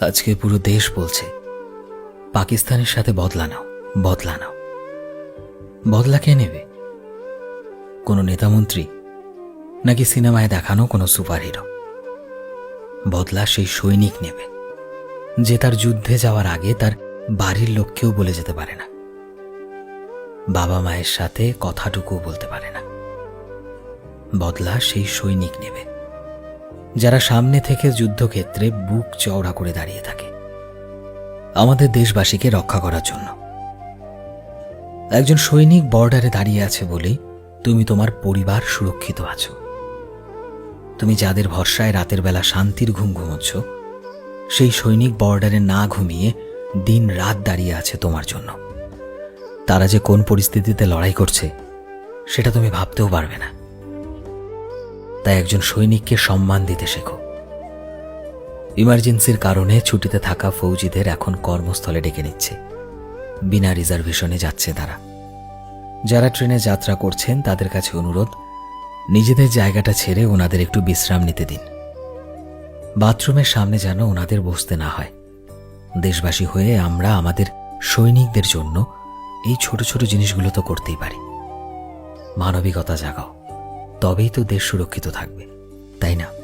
আজকে পুরো দেশ বলছে, পাকিস্তানের সাথে বদলা নাও বদলা নাও। বদলা কে নেবে? কোনো নেতামন্ত্রী নাকি সিনেমায় দেখানো কোনো সুপারহিরো? বদলা সেই সৈনিক নেবে, যে তার যুদ্ধে যাওয়ার আগে তার বাড়ির লোককেও বলে যেতে পারে না। বাবা মায়ের সাথে কথাটুকু বলতে পারে না। বদলা সেই সৈনিক নেবে যারা সামনে থেকে যুদ্ধক্ষেত্রে বুক চওড়া করে দাঁড়িয়ে থাকে। আমাদের দেশবাসীকে রক্ষা করার জন্য। একজন সৈনিক বর্ডারে দাঁড়িয়ে আছে বলেই তুমি তোমার পরিবার সুরক্ষিত আছো। তুমি যাদের ভরসায় রাতের বেলা শান্তির ঘুম ঘুমোচ্ছ, সেই সৈনিক বর্ডারে না ঘুমিয়ে দিন রাত দাঁড়িয়ে আছে তোমার জন্য। তারা যে কোন পরিস্থিতিতে লড়াই করছে, সেটা তুমি ভাবতেও পারবে না। তাই একজন সৈনিককে সম্মান দিতে শেখো। ইমার্জেন্সির কারণে ছুটিতে থাকা ফৌজিদের এখন কর্মস্থলে ডেকে নিচ্ছে। বিনা রিজার্ভেশনে যাচ্ছে তারা। যারা ট্রেনে যাত্রা করছেন, তাদের কাছে অনুরোধ, নিজেদের জায়গাটা ছেড়ে ওনাদের একটু বিশ্রাম নিতে দিন। বাথরুমের সামনে যেন ওনাদের বসতে না হয়। দেশবাসী হয়ে আমরা আমাদের সৈনিকদের জন্য এই ছোট ছোট জিনিসগুলো তো করতেই পারি। মানবিকতা জাগাও। তবেই তো দেশ সুরক্ষিত থাকবে তাই না?